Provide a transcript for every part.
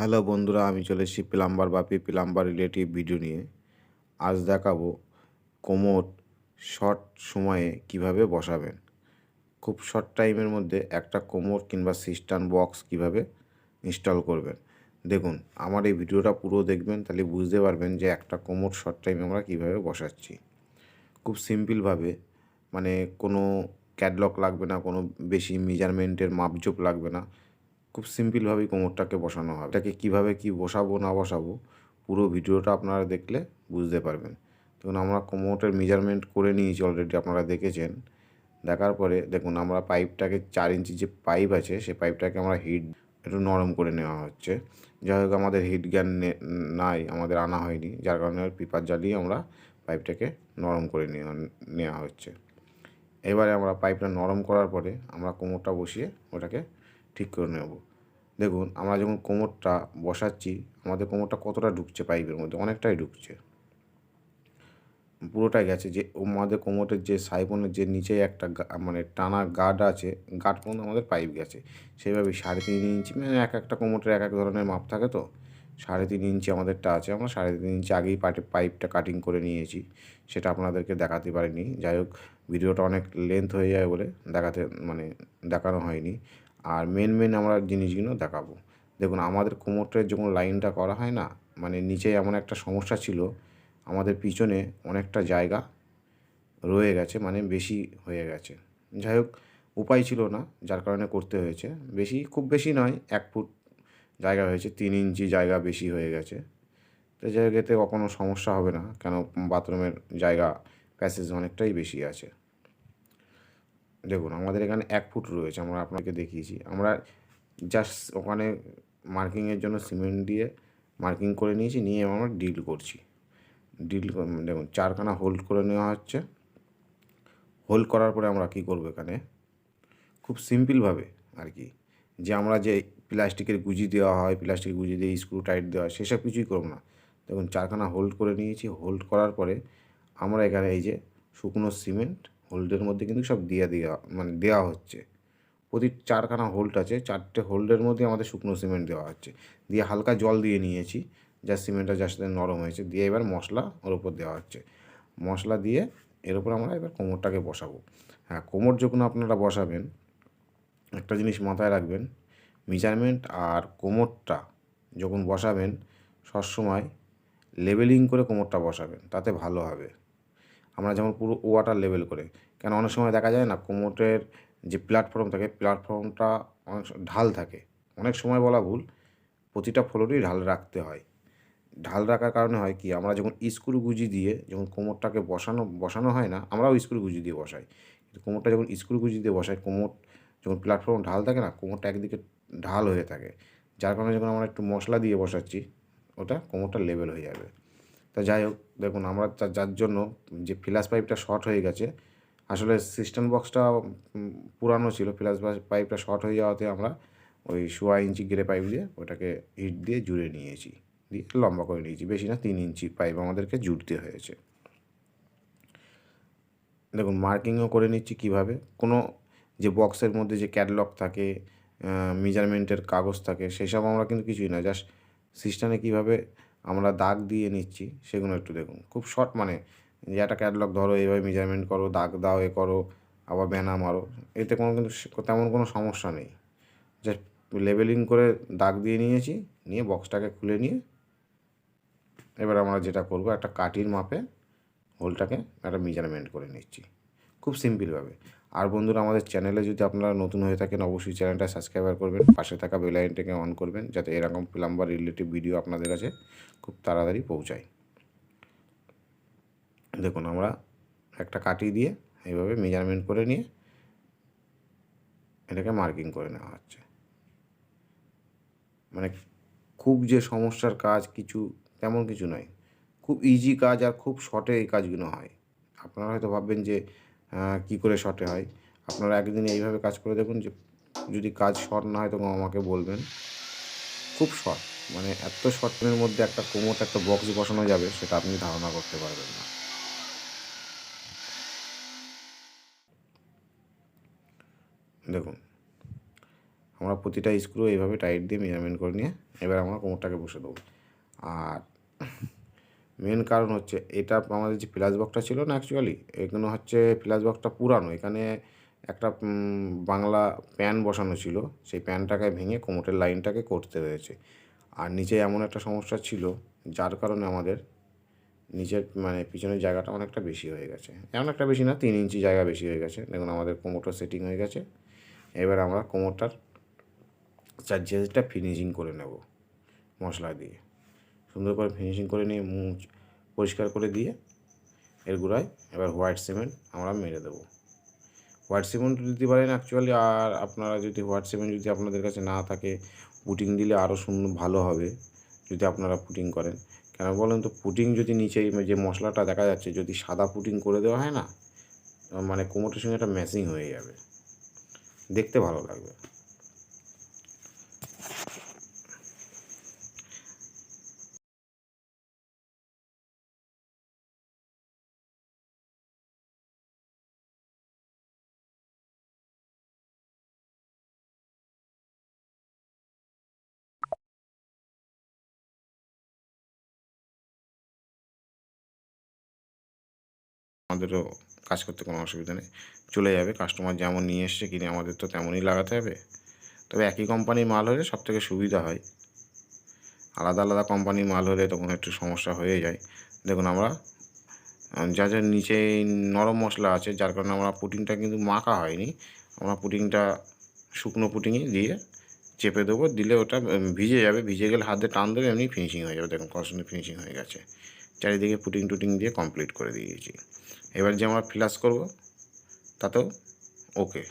Hello বন্ধুরা, আমি চলে এসেছি plumber Bapi plumber relative video নিয়ে। আজ দেখাবো কোমর শর্ট সময়ে কীভাবে বসাবেন। খুব শর্ট টাইমের মধ্যে একটা কোমর কিংবা সিস্টান বক্স কীভাবে ইনস্টল করবেন। দেখুন, আমার এই ভিডিওটা পুরো দেখবেন, তাহলে বুঝতে পারবেন যে একটা কোমর শর্ট টাইমে আমরা কীভাবে বসাচ্ছি। খুব সিম্পলভাবে মানে কোনো ক্যাটলক লাগবে না, কোনো বেশি মেজারমেন্টের মাপজোপ লাগবে না। খুব সিম্পলভাবেই কোমরটাকে বসানো হবে। এটাকে কীভাবে কি বসাবো, না বসাবো, পুরো ভিডিওটা আপনারা দেখলে বুঝতে পারবেন। দেখুন, আমরা কোমরটার মেজারমেন্ট করে নিয়েছি অলরেডি আপনারা দেখেছেন। দেখার পরে দেখুন, আমরা পাইপটাকে চার ইঞ্চি যে পাইপ আছে সেই পাইপটাকে আমরা হিট একটু নরম করে নেওয়া হচ্ছে। যাই হোক, আমাদের হিট জ্ঞান নাই, আমাদের আনা হয়নি। যার কারণে পিপার জ্বালিয়ে আমরা পাইপটাকে নরম করে নেওয়া নেওয়া হচ্ছে। এবারে আমরা পাইপটা নরম করার পরে আমরা কোমরটা বসিয়ে ওটাকে ঠিক করে নেব। দেখুন, আমরা যখন কোমরটা বসাচ্ছি, আমাদের কোমরটা কতটা ঢুকছে পাইপের মধ্যে? অনেকটাই ঢুকছে পুরোটাই গেছে যে, আমাদের কোমরের যে সাইবনের যে নিচে একটা মানে টানা গার্ড আছে, গার্ড পর্যন্ত আমাদের পাইপ গেছে। সেইভাবে সাড়ে তিন ইঞ্চি মানে এক একটা কোমরের এক এক ধরনের মাপ থাকে তো? সাড়ে তিন ইঞ্চি আমাদেরটা আছে, আমরা সাড়ে তিন ইঞ্চি আগেই পাটে পাইপটা কাটিং করে নিয়েছি। সেটা আপনাদেরকে দেখাতে পারিনি। যাই হোক, ভিডিওটা অনেক লেন্থ হয়ে যায় বলে দেখাতে মানে দেখানো হয়নি। আর মেন মেন আমরা জিনিসগুলো দেখাবো। দেখুন, আমাদের কোমরটার যখন লাইনটা করা হয় না মানে নিচে এমন একটা সমস্যা ছিল, আমাদের পিছনে অনেকটা জায়গা রয়ে গেছে মানে বেশি হয়ে গেছে। যাই হোক, উপায় ছিল না, যার কারণে করতে হয়েছে। বেশি, খুব বেশি নয়, এক ফুট জায়গা হয়েছে, তিন ইঞ্চি জায়গা বেশি হয়ে গেছে। তো হোক, এতে সমস্যা হবে না, কেন বাথরুমের জায়গা প্যাসেজ অনেকটাই বেশি আছে। দেখুন, আমাদের এখানে এক ফুট রয়েছে, আমরা আপনাকে দেখিয়েছি। আমরা জাস্ট ওখানে মার্কিংয়ের জন্য সিমেন্ট দিয়ে মার্কিং করে নিয়েছি, নিয়ে আমরা ডিল করছি। ডিল দেখুন, চারখানা হোল্ড করে নেওয়া হচ্ছে। হোল্ড করার পরে আমরা কী করব এখানে? খুব সিম্পলভাবে আর কি, যে আমরা যে প্লাস্টিকের গুজি দেওয়া হয়, প্লাস্টিকের গুজি দিয়ে স্ক্রু টাইট দেওয়া হয়, সেসব কিছুই করব না। দেখুন, চারখানা হোল্ড করে নিয়েছি। হোল্ড করার পরে আমরা এখানে এই যে শুকনো সিমেন্ট হোল্ডের মধ্যে কিন্তু সব দিয়ে দেওয়া মানে দেওয়া হচ্ছে। প্রতি চারখানা হোল্ড আছে, চারটে হোল্ডের মধ্যে আমাদের শুকনো সিমেন্ট দেওয়া হচ্ছে। দিয়ে হালকা জল দিয়ে নিয়েছি, যা সিমেন্টটা যার সাথে নরম হয়েছে, দিয়ে এবার মশলা ওর উপর দেওয়া হচ্ছে। মশলা দিয়ে এর উপর আমরা এবার কোমরটাকে বসাবো। হ্যাঁ কোমর যখন আপনারা বসাবেন, একটা জিনিস মাথায় রাখবেন মেজারমেন্ট আর কোমরটা যখন বসাবেন, সবসময় লেবেলিং করে কোমরটা বসাবেন, তাতে ভালো হবে। আমরা যেমন পুরো ওয়াটার লেভেল করে। কেন অনেক সময় দেখা যায় না কোমরের যে প্ল্যাটফর্ম থাকে প্ল্যাটফর্মটা অনেক ঢাল থাকে। অনেক সময় বলা ভুল, প্রতিটা ফ্লোরেই ঢাল রাখতে হয়। ঢাল রাখার কারণে হয় কি, আমরা যখন স্ক্রু গুজি দিয়ে যখন কোমরটাকে বসানো বসানো হয় না, আমরাও স্ক্রু গুজি দিয়ে বসাই। কিন্তু কোমরটা যখন স্ক্রু গুজি দিয়ে বসাই, কোমর যখন প্ল্যাটফর্ম ঢাল থাকে না, কোমরটা একদিকে ঢাল হয়ে থাকে। যার কারণে যখন আমরা একটু মশলা দিয়ে বসাচ্ছি, ওটা কোমরটা লেভেল হয়ে যাবে। তা যাই হোক, দেখুন আমরা যার জন্য যে ফ্ল্যাশ পাইপটা শর্ট হয়ে গেছে, আসলে সিস্টেম বক্সটা পুরানো ছিল। ফ্ল্যাশ পাইপটা শর্ট হয়ে যাওয়াতে আমরা ওই সোয়া ইঞ্চি গেরে পাইপ দিয়ে ওটাকে ইট দিয়ে জুড়ে নিয়েছি। দিয়ে লম্বা করে নিয়েছি। বেশি না, তিন ইঞ্চি পাইপ আমাদেরকে জুড়তে হয়েছে। দেখুন মার্কিংও করে নিচ্ছি কীভাবে। কোনো যে বক্সের মধ্যে যে ক্যাটলগ থাকে মেজারমেন্টের কাগজ থাকে, সেসব আমরা কিন্তু কিছুই না। জাস্ট সিস্টেমে কীভাবে আমরা দাগ দিয়ে নিচ্ছি, সেগুলো একটু দেখুন। খুব শর্ট মানে যে একটা ক্যাটলগ ধরো, এইভাবে মেজারমেন্ট করো, দাগ দাও, এ করো, আবার ব্যানা মারো, এতে কোনো কিন্তু তেমন কোনো সমস্যা নেই। জাস্ট লেবেলিং করে দাগ দিয়ে নিয়েছি, নিয়ে বক্সটাকে খুলে নিয়ে, এবার আমরা যেটা করব, একটা কাটির মাপে হোলটাকে একটা মেজারমেন্ট করে নিচ্ছি। খুব সিম্পলভাবে আর বন্ধুরা, আমাদের চ্যানেলে যদি আপনারা নতুন হয়ে থাকেন, অবশ্যই চ্যানেলটা সাবস্ক্রাইবার করবেন, পাশে থাকা বেলাইনটাকে অন করবেন, যাতে এরকম প্লাম্বার রিলেটিভ ভিডিও আপনাদের কাছে খুব তাড়াতাড়ি পৌঁছায়। দেখুন, আমরা একটা কাটি দিয়ে এইভাবে মেজারমেন্ট করে নিয়ে এটাকে মার্কিং করে নেওয়া হচ্ছে। মানে খুব যে সমস্যার কাজ কিছু তেমন কিছু নয়। খুব ইজি কাজ আর খুব শর্টে এই কাজগুলো হয়। আপনারা হয়তো ভাববেন যে কি করে শর্টে হয়? আপনারা একদিন এইভাবে কাজ করে দেখুন যে, যদি কাজ শর্ট না হয় তখন আমাকে বলবেন। খুব শর্ট মানে এত শর্টের মধ্যে একটা কোমোট একটা বক্স বসানো যাবে, সেটা আপনি ধারণা করতে পারবেন না। দেখুন, আমরা প্রতিটা স্ক্রু এইভাবে টাইট দিয়ে মেজারমেন্ট করে নিয়ে এবার আমরা কোমরটাকে বসে দেবো। আর মেন কারণ হচ্ছে এটা আমাদের যে প্লাস বক্সটা ছিল না অ্যাকচুয়ালি এগুলো হচ্ছে প্লাস বক্সটা পুরানো। এখানে একটা বাংলা প্যান বসানো ছিল। সেই প্যানটাকে ভেঙে কোমরের লাইনটাকে করতে হয়েছে। আর নিচে এমন একটা সমস্যা ছিল, যার কারণে আমাদের নিচের মানে পিছনের জায়গাটা অনেকটা বেশি হয়ে গেছে। এমন একটা বেশি না, তিন ইঞ্চি জায়গা বেশি হয়ে গেছে। দেখুন, আমাদের কোমরটা সেটিং হয়ে গেছে। এবার আমরা কোমরটার চার্জেসটা ফিনিশিং করে নেব মশলা দিয়ে। সুন্দর করে ফিনিশিং করে নিয়ে মুছ, পরিষ্কার করে দিয়ে এর গুঁড়ায় এবার হোয়াইট সিমেন্ট আমরা মেরে দেবো। হোয়াইট সিমেন্ট দিতে পারেন অ্যাকচুয়ালি আর আপনারা যদি হোয়াইট সিমেন্ট যদি আপনাদের কাছে না থাকে পুটিং দিলে আরও সুন্দর ভালো হবে যদি আপনারা পুটিং করেন। কেন বলেন তো পুটিং যদি নিচে যে মশলাটা দেখা যাচ্ছে, যদি সাদা পুটিং করে দেওয়া হয় না মানে কোমরটার সঙ্গে একটা ম্যাচিং হয়ে যাবে। দেখতে ভালো লাগবে। আমাদেরও কাজ করতে কোনো অসুবিধা নেই। চলে যাবে কাস্টমার যেমন নিয়ে এসছে কিনে আমাদের তো তেমনই লাগাতে হবে। তবে একই কোম্পানির মাল হলে সব থেকে সুবিধা হয়। আলাদা আলাদা কোম্পানির মাল হলে তখন একটু সমস্যা হয়ে যায়। দেখুন আমরা যা যা নিচে নরম মশলা আছে, যার কারণে আমরা পুটিংটা কিন্তু মাখা হয়নি। আমরা পুটিংটা শুকনো পুটিংই দিয়ে চেপে দেবো, দিলে ওটা ভিজে যাবে। ভিজে গেলে হাত টান দেবে, এমনি ফিনিশিং হয়ে যাবে। দেখুন সুন্দর ফিনিশিং হয়ে গেছে। চারিদিকে পুটিং টুটিং দিয়ে কমপ্লিট করে দিয়েছি। এবার যে আমরা ফ্লাশ করব, তাতেও ওকে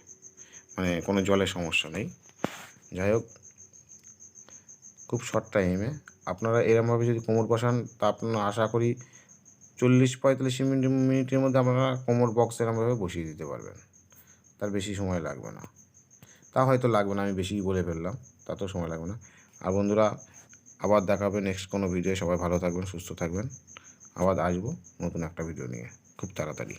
মানে কোনো জলের সমস্যা নেই। যাই হোক, খুব শর্ট টাইমে আপনারা এরমভাবে যদি কোমর বসান, তা আপনারা আশা করি চল্লিশ পঁয়তাল্লিশ মিনিট, মিনিটের মধ্যে আপনারা কোমর বক্স এরমভাবে বসিয়ে দিতে পারবেন। তার বেশি সময় লাগবে না। তা হয়তো লাগবে না, আমি বেশি বলে ফেললাম, তাতেও সময় লাগবে না। আর বন্ধুরা, আবার দেখা হবে নেক্সট কোনো ভিডিও সবাই ভালো থাকবেন, সুস্থ থাকবেন। আবার আসব নতুন একটা ভিডিও নিয়ে। খুব তাড়াতাড়ি।